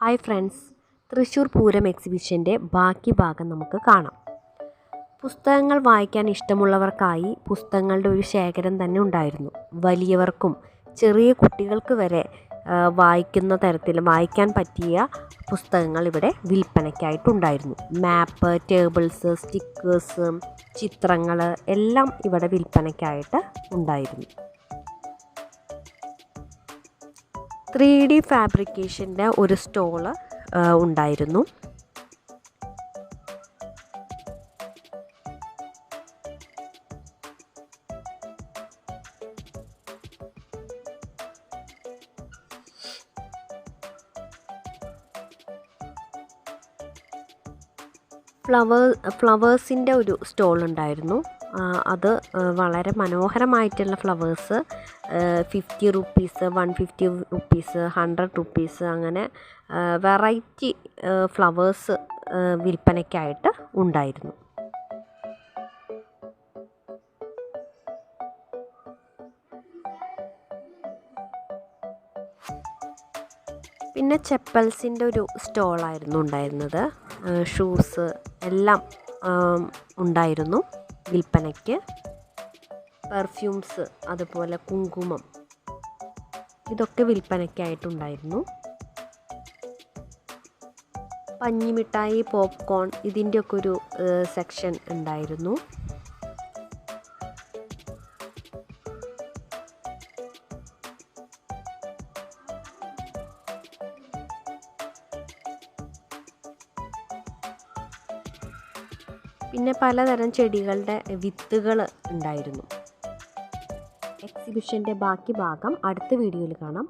Hi friends Thrissur Pooram എക്സിബിഷന്റെ ബാക്കി ഭാഗം നമുക്ക് കാണാം. പുസ്തകങ്ങൾ വായിക്കാൻ ഇഷ്ടമുള്ളവർക്കായി പുസ്തകങ്ങളുടെ ഒരു ശേഖരം തന്നെ ഉണ്ടായിരുന്നു. വലിയവർക്കും ചെറിയ കുട്ടികൾക്ക് വരെ വായിക്കുന്ന തരത്തിൽ വായിക്കാൻ പറ്റിയ പുസ്തകങ്ങൾ ഇവിടെ വിൽപ്പനയ്ക്കായിട്ടുണ്ടായിരുന്നു മാപ്പ് ടേബിൾസ് സ്റ്റിക്കേഴ്സ് ചിത്രങ്ങൾ എല്ലാം ഇവിടെ വിൽപ്പനയ്ക്കായിട്ട് ഉണ്ടായിരുന്നു. ത്രീ ഡി ഫാബ്രിക്കേഷന്റെ ഒരു സ്റ്റോൾ ഉണ്ടായിരുന്നു. ഫ്ലവർ ഫ്ലവേഴ്സിന്റെ ഒരു സ്റ്റോൾ ഉണ്ടായിരുന്നു. അത് വളരെ മനോഹരമായിട്ടുള്ള flowers fifty rupees one fifty rupees hundred rupees അങ്ങനെ വെറൈറ്റി ഫ്ലവേഴ്സ് വിൽപ്പനയ്ക്കായിട്ട് ഉണ്ടായിരുന്നു. പിന്നെ ചെപ്പൽസിന്റെ ഒരു സ്റ്റോളായിരുന്നു ഉണ്ടായിരുന്നത്. ഷൂസ് എല്ലാം ഉണ്ടായിരുന്നു വിൽപ്പനയ്ക്ക്. പെർഫ്യൂംസ് അതുപോലെ കുങ്കുമം ഇതൊക്കെ വിൽപ്പനയ്ക്കായിട്ടുണ്ടായിരുന്നു. പഞ്ഞിമിഠായി പോപ്കോൺ ഇതിന്റെയൊക്കെ ഒരു സെക്ഷൻ ഉണ്ടായിരുന്നു. പിന്നെ പലതരം ചെടികളുടെ വിത്തുകൾ ഉണ്ടായിരുന്നു. എക്സിബിഷന്റെ ബാക്കി ഭാഗം അടുത്ത വീഡിയോയിൽ കാണാം.